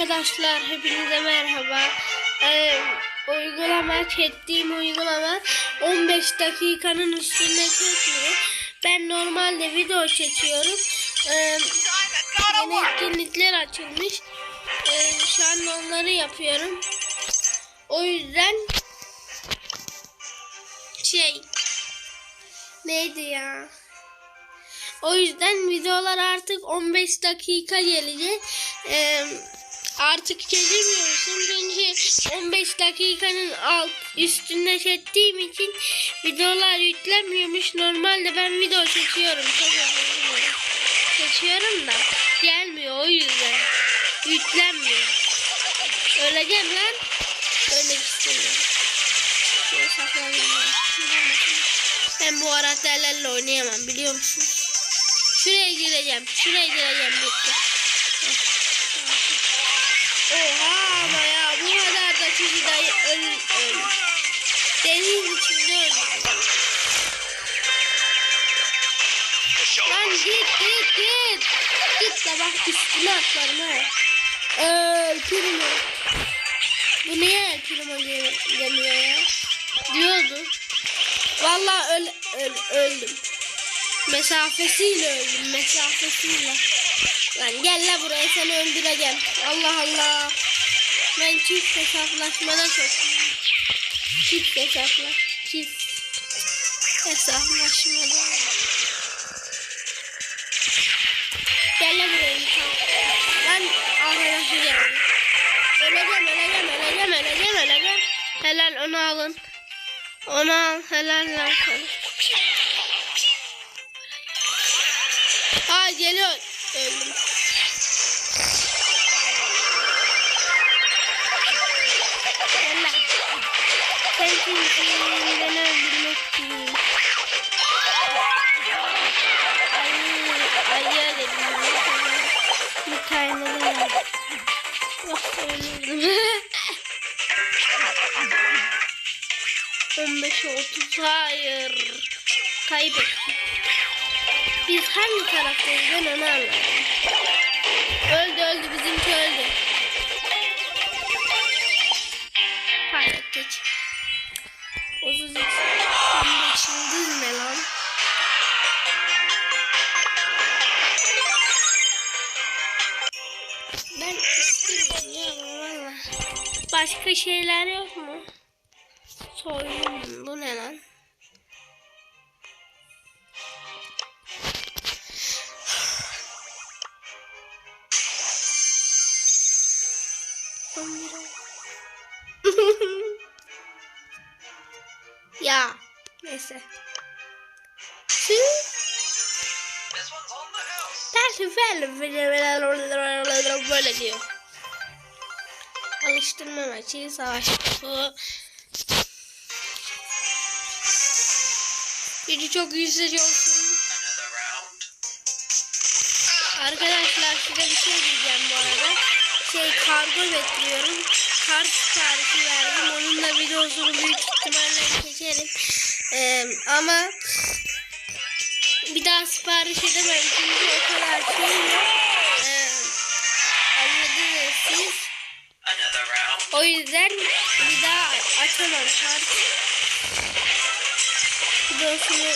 Arkadaşlar hepinize merhaba. Ee, uygulama çektiğim uygulama 15 dakikanın üstünde çekmiyor. Ben normalde video çekiyorum. Ee, yeni açılmış. Ee, şu an onları yapıyorum. O yüzden şey neydi ya? O yüzden videolar artık 15 dakika gelecek. Ee, artık çekemiyorsun çünkü 15 dakikanın alt üstünde çektiğim için videolar yüklenmiyormuş. Normalde ben video çekiyorum. Çekiyorum da gelmiyor o yüzden. Yüklenmiyor. Öleceğim lan. Ölmek istemiyorum. Şöyle. Ben bu karakterlerle oynayamam biliyor musunuz? Şuraya gireceğim. Şuraya gireceğim. Bitti. Oha ama ya bu kadar da kişi dayı öl öl. Deniz içinde öldü. Lan git git git. Git de bak üstüne atlarım ha. Öl primo. Bu niye primo demiyor ya? Diyordu. Vallahi öl, öl, öldüm. Mesafesiyle öldüm. Mesafesiyle. Lan gel la buraya seni öldüreceğim. Allah Allah. Ben çift hesaplaşmada çok. Çift hesapla. Çift hesaplaşmada. Gel la buraya insan. Lan arkadaşı geldi. Öleceğim öleceğim öleceğim öleceğim öleceğim. Helal onu alın. Onu al helal lan. Aa geliyor. Öldüm. Sen kimsin? Beni öldürmek için. Ay, ayıya dedim. Bir tane de var. Yoksa ölürdüm. 15'e 30 hayır. Kaybettim. Biz hangi taraftayız ben onu anlamadım. Öldü öldü bizimki öldü. Hayır geç. 33. 15 yıldız ne lan? Ben istemiyorum ya valla. Başka şeyler yok mu? Soyun bu ne lan? Ya neyse. Böyle diyor. Alıştırma maçı savaş. Gücü çok round. Arkadaşlar size bir şey diyeceğim bu arada. Şey kargo bekliyorum. Kart siparişi verdim. Onun da videosunu büyük ihtimalle çekerim. Ee, ama bir daha sipariş edemem çünkü o kadar şey yok. Ee, anladınız siz. O yüzden bir daha açamam kart. Videosunu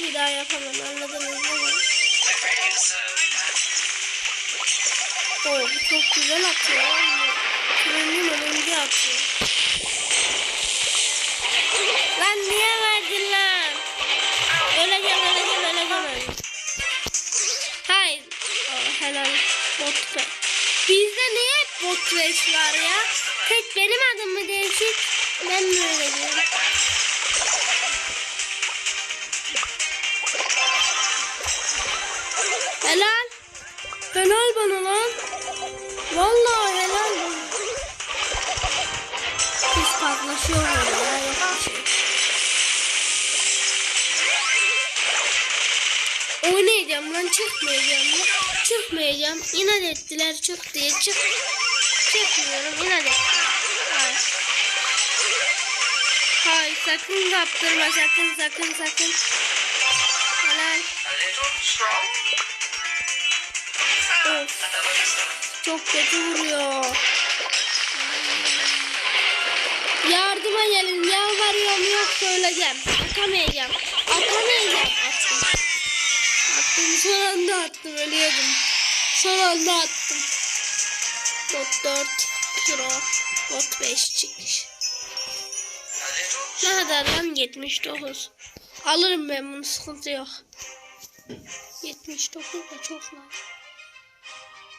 bir daha yapamam anladınız serve. Oo, çok güzel atıyor. Trendim önünde atıyor. Lan niye verdin lan? Öleceğim, öleceğim, öleceğim. Hayır. Aa, helal. Bot be. Bizde niye bot race var ya? Tek benim adım mı değişik? Ben mi öyle diyorum? Helal. Helal bana lan. Vallahi Biz patlaşıyor böyle ya. Yok bir şey. Oynayacağım lan çıkmayacağım lan. Çıkmayacağım. İnat ettiler çık diye çık. Çıkmıyorum inat ettiler. Hayır. Hayır sakın kaptırma sakın sakın sakın. Helal. Of. Çok kötü vuruyor. Yardıma gelin. Yalvarıyorum yoksa öleceğim. Atamayacağım. Atamayacağım. Attım. Attım. Son anda attım. Ölüyordum. Son anda attım. Bot 4 kilo. Bot 5 çıkmış. Ne kadar lan? 79. Alırım ben bunu sıkıntı yok. 79 da çok lan.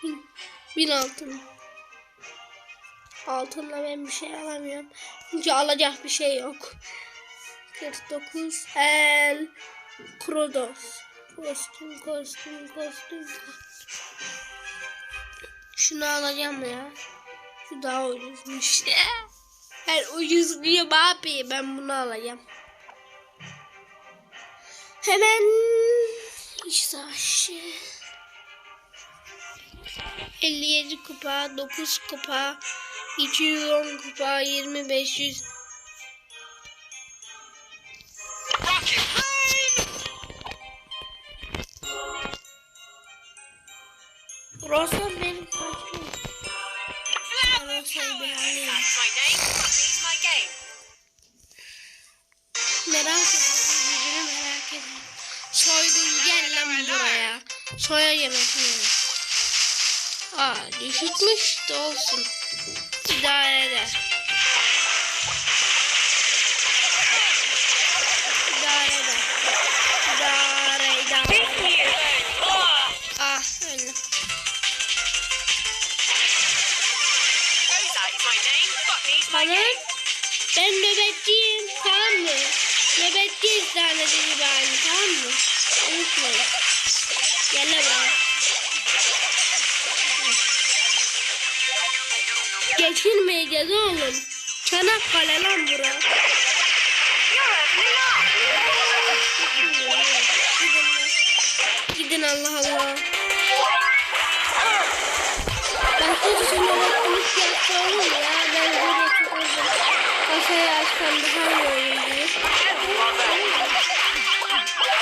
1000, 1000 altın. Altınla ben bir şey alamıyorum. Çünkü alacak bir şey yok. 49 el Krodos. Kostüm, kostüm, kostüm. Şunu alacağım ya. Şu daha ucuzmuş. Her ucuz ne yapayım ben bunu alacağım. Hemen iş savaşı. 57 kupa, 9 kupa, 210 kupa, 20 500 Rosa benim. That's my game. Merak ediyorum. Yüzünü merak ediyorum. Soygun gel lan buraya. Soya yemek yiyorum. Aa düşükmüş de olsun. done. Geçirmeyeceğiz oğlum. Çanakkale lan bura. Gidin Allah Allah. Başka bir nöbetçilik yapsa olur ya? Ben böyle çok özledim. Kasayı açsam daha iyi olur diye.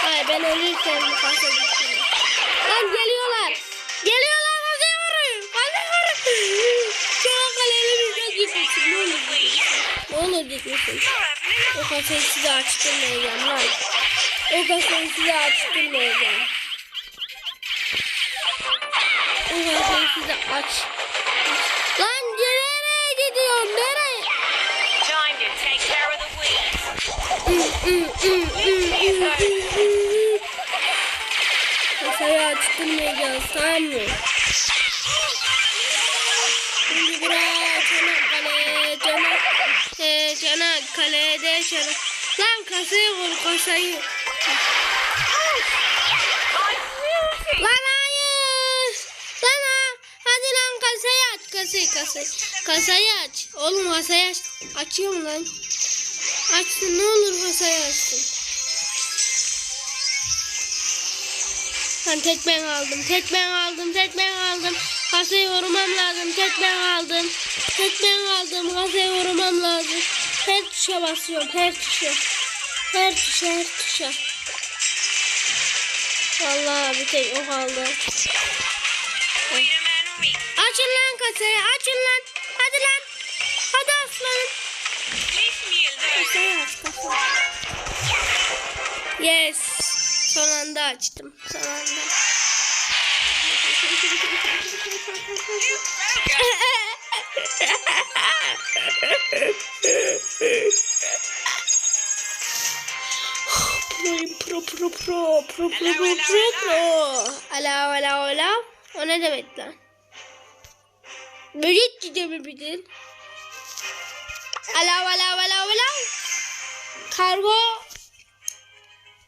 Hayır ben ölürsem bu kasa düşüyor. Gitmesin. Ne olur gitmesin. Ne olur gitmesin. O kasayı size açtırmayacağım lan. O kasayı size açtırmayacağım. O kasayı size aç. Lan nereye gidiyorsun? Nereye? Kasayı açtırmayacağız tamam mı? Vur kasayı. Lan hayır. Lan ha. Hadi lan kasayı aç kasayı kasayı. Kasayı aç. Oğlum kasayı aç. Açıyor mu lan? Açsın ne olur kasayı açsın. Ben tek ben aldım. Tek ben aldım. Tek ben aldım. Kasayı vurmam lazım. Tek ben aldım. Tek ben aldım. Kasayı vurmam lazım. Her tuşa basıyorum. Her tuşa. Her tuşa. Her tuşa. Vallahi bir tek o kaldı. Açın lan kasayı. Açın lan. Hadi lan. Hadi aslanım. Aç kasayı. Yes. Son anda açtım. Son anda. pro pro pro pro pro pro pro pro pro. Ala ala ala o ne demek lan? Böcek bildin? Ala ala ala ala kargo.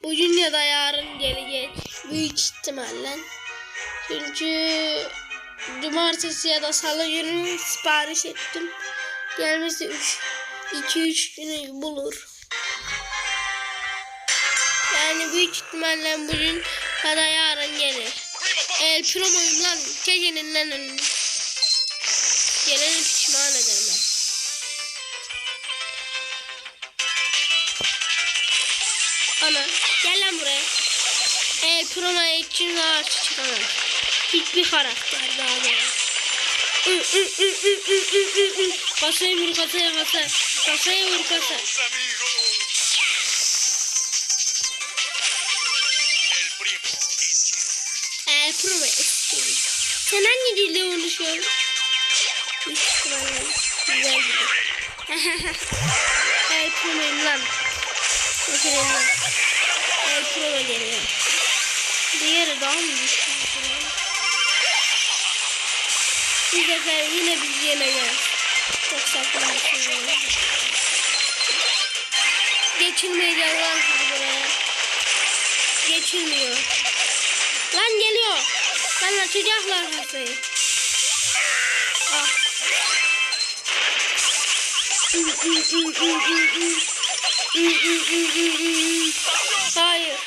Bugün ya da yarın gelecek büyük ihtimalle çünkü cumartesi ya da salı günü sipariş ettim. Gelmesi 3 2-3 günü bulur yani büyük ihtimalle bugün ya da yarın gelir. El promoyum lan. Gecenin lan önünü. Geleni pişman ederim ben. Ana gel lan buraya. El promo için daha çıkamaz. Hiçbir karakter daha ü. Kasaya vur kasaya kasaya. Kasaya vur kasaya. Pro eski. Sen hangi dilde konuşuyorsun? Güzel gidiyor. El Pro'yum lan. Bakın lan. El Pro geliyor. Diğeri daha mı güçlü? Bu sefer yine biz yeneceğiz. Çok saçma. Geçirmeyeceğiz lan buraya. Geçirmiyor. Lan geliyor. Lan açacaklar kasayı. Ah. Hayır.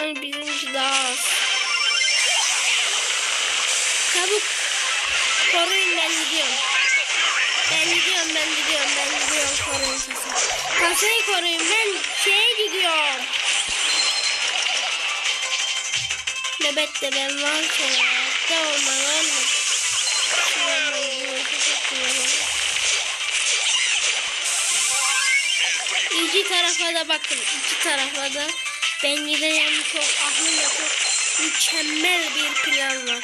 Ay bizimki daha az. Çabuk. Koruyun ben gidiyorum. Ben gidiyorum ben gidiyorum ben gidiyorum koruyun kasayı. Kasayı koruyun ben şeye gidiyorum. Nöbette ben varsa ya. Ne olma var mı? İki tarafa da bakın. iki tarafa da. Ben gideceğim çok aklımda çok mükemmel bir plan var.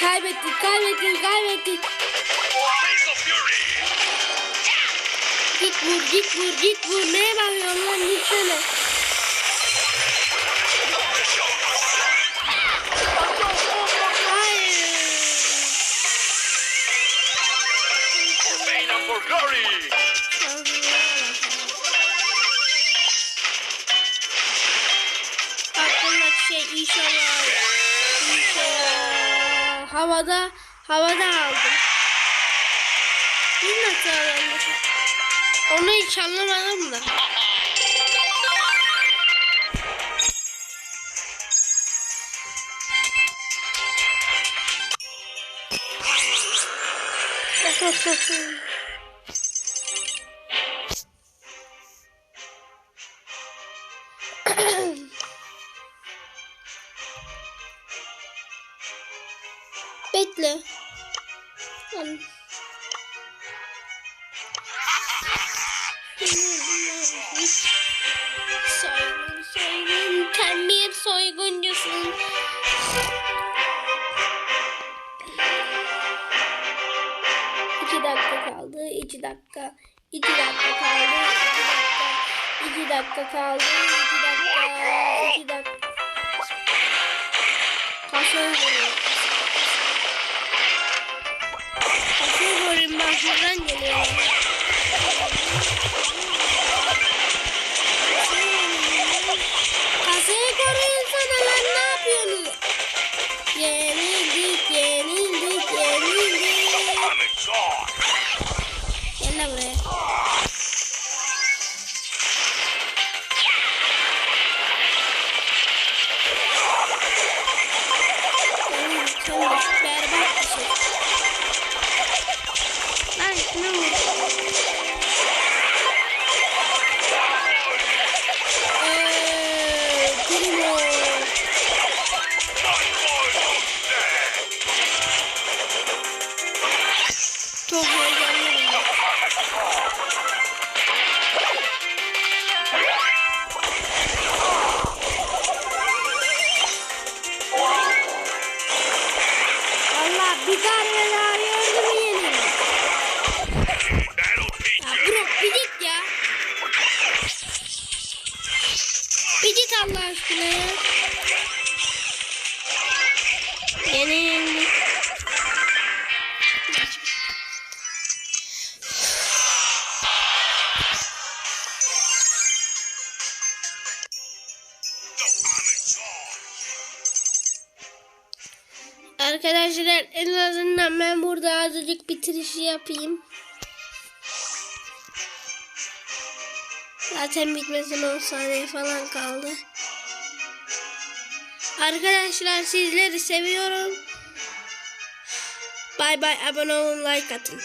Kaybettik kaybettik kaybettik. Git vur git vur git vur. Neye bakıyorsun lan gitsene. Havada, havada aldım. Biz nasıl alındık? Onu hiç anlamadım da. Bekle. Lan. Soygun, soygun, sen bir soyguncusun. İki dakika kaldı, iki dakika, iki dakika kaldı, iki dakika, iki dakika kaldı, iki dakika, iki dakika. Kasaya vuruyor. Şuradan geliyorum. Kasayı koruyun sana lan ne yapıyorsunuz? Yenildik, yenildik, yenildik. Gel buraya. Sen Arkadaşlar en azından ben burada azıcık bitirişi yapayım. Zaten bitmesine 10 saniye falan kaldı. Arkadaşlar sizleri seviyorum. Bay bay abone olun like atın.